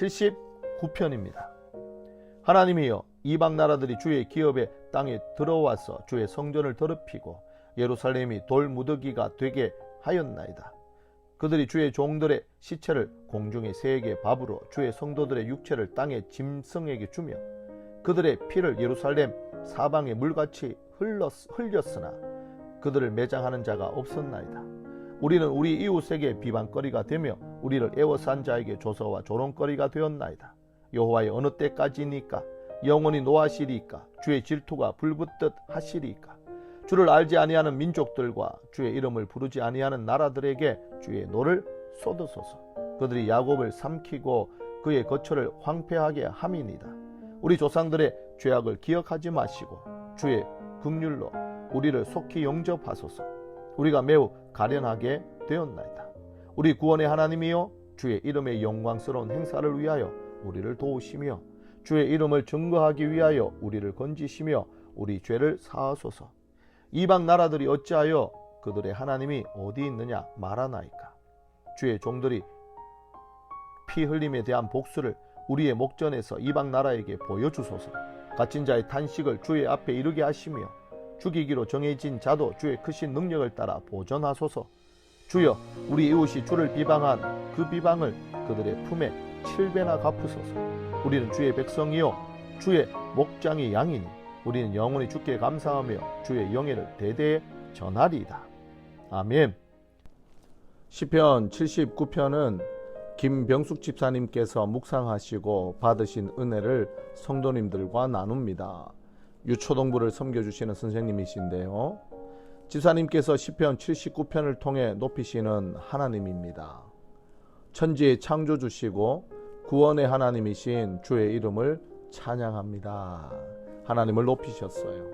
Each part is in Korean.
79편입니다. 하나님이여 이방 나라들이 주의 기업의 땅에 들어와서 주의 성전을 더럽히고 예루살렘이 돌 무더기가 되게 하였나이다. 그들이 주의 종들의 시체를 공중의 새에게 밥으로 주의 성도들의 육체를 땅의 짐승에게 주며 그들의 피를 예루살렘 사방에 물같이 흘렀, 흘렸으나 그들을 매장하는 자가 없었나이다. 우리는 우리 이웃에게 비방거리가 되며 우리를 애워싼 자에게 조서와 조롱거리가 되었나이다. 여호와의 어느 때까지니까 영원히 노하시리이까? 주의 질투가 불붙듯 하시리이까? 주를 알지 아니하는 민족들과 주의 이름을 부르지 아니하는 나라들에게 주의 노를 쏟으소서. 그들이 야곱을 삼키고 그의 거처를 황폐하게 함이니이다. 우리 조상들의 죄악을 기억하지 마시고 주의 긍휼로 우리를 속히 영접하소서. 우리가 매우 가련하게 되었나이다 우리 구원의 하나님이여 주의 이름의 영광스러운 행사를 위하여 우리를 도우시며 주의 이름을 증거하기 위하여 우리를 건지시며 우리 죄를 사하소서. 이방 나라들이 어찌하여 그들의 하나님이 어디 있느냐 말하나이까. 주의 종들이 피 흘림에 대한 복수를 우리의 목전에서 이방 나라에게 보여주소서. 갇힌 자의 탄식을 주의 앞에 이르게 하시며 죽이기로 정해진 자도 주의 크신 능력을 따라 보전하소서. 주여 우리 이웃이 주를 비방한 그 비방을 그들의 품에 칠배나 갚으소서. 우리는 주의 백성이요 주의 목장이 양이니 우리는 영원히 주께 감사하며 주의 영예를 대대에 전하리이다. 아멘. 시편 79편은 김병숙 집사님께서 묵상하시고 받으신 은혜를 성도님들과 나눕니다. 유초동부를 섬겨주시는 선생님이신데요. 집사님께서 시편 79편을 통해 높이시는 하나님입니다. 천지의 창조주시고 구원의 하나님이신 주의 이름을 찬양합니다. 하나님을 높이셨어요.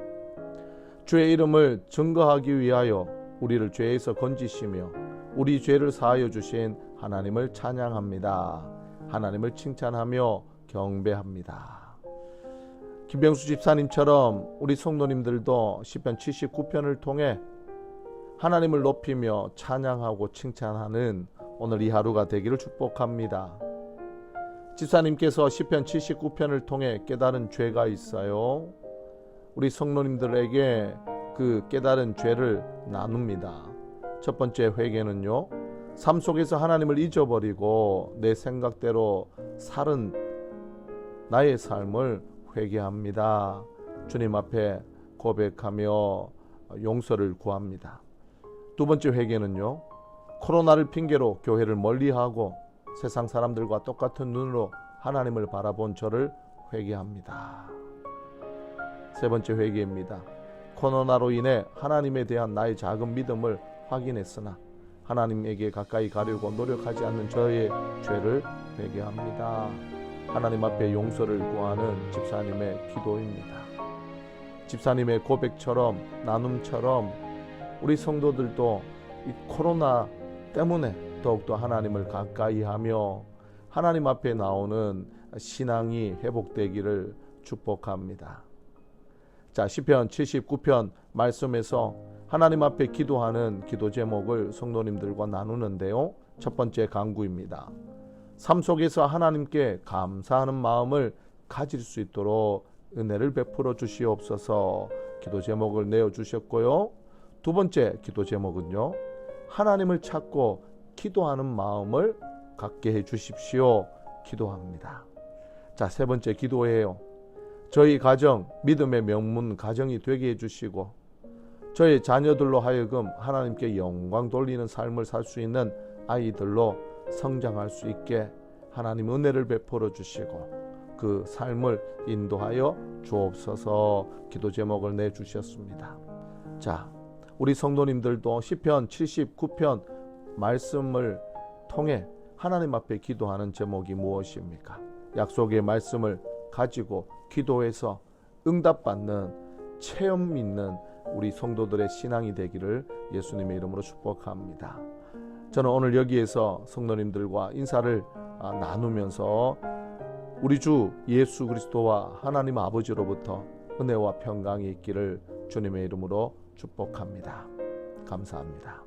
주의 이름을 증거하기 위하여 우리를 죄에서 건지시며 우리 죄를 사하여 주신 하나님을 찬양합니다. 하나님을 칭찬하며 경배합니다. 김병수 집사님처럼 우리 성도님들도 시편 79편을 통해 하나님을 높이며 찬양하고 칭찬하는 오늘 이 하루가 되기를 축복합니다. 집사님께서 시편 79편을 통해 깨달은 죄가 있어요. 우리 성도님들에게 그 깨달은 죄를 나눕니다. 첫 번째 회개는요. 삶 속에서 하나님을 잊어버리고 내 생각대로 살은 나의 삶을 회개합니다. 주님 앞에 고백하며 용서를 구합니다. 두 번째 회개는요. 코로나를 핑계로 교회를 멀리하고 세상 사람들과 똑같은 눈으로 하나님을 바라본 저를 회개합니다. 세 번째 회개입니다. 코로나로 인해 하나님에 대한 나의 작은 믿음을 확인했으나 하나님에게 가까이 가려고 노력하지 않는 저의 죄를 회개합니다. 하나님 앞에 용서를 구하는 집사님의 기도입니다. 집사님의 고백처럼 나눔처럼 우리 성도들도 이 코로나 때문에 더욱더 하나님을 가까이 하며 하나님 앞에 나오는 신앙이 회복되기를 축복합니다. 자, 시편 79편 말씀에서 하나님 앞에 기도하는 기도 제목을 성도님들과 나누는데요. 첫 번째 강구입니다. 삶 속에서 하나님께 감사하는 마음을 가질 수 있도록 은혜를 베풀어 주시옵소서 기도 제목을 내어 주셨고요. 두 번째 기도 제목은요. 하나님을 찾고 기도하는 마음을 갖게 해 주십시오. 기도합니다. 자, 세 번째 기도예요. 저희 가정, 믿음의 명문 가정이 되게 해 주시고, 저희 자녀들로 하여금 하나님께 영광 돌리는 삶을 살 수 있는 아이들로 성장할 수 있게 하나님 은혜를 베풀어 주시고, 그 삶을 인도하여 주옵소서 기도 제목을 내 주셨습니다. 자, 우리 성도님들도 시편 79편 말씀을 통해 하나님 앞에 기도하는 제목이 무엇입니까? 약속의 말씀을 가지고 기도해서 응답받는 체험 있는 우리 성도들의 신앙이 되기를 예수님의 이름으로 축복합니다. 저는 오늘 여기에서 성도님들과 인사를 아, 나누면서 우리 주 예수 그리스도와 하나님 아버지로부터 은혜와 평강이 있기를 주님의 이름으로 축복합니다. 감사합니다.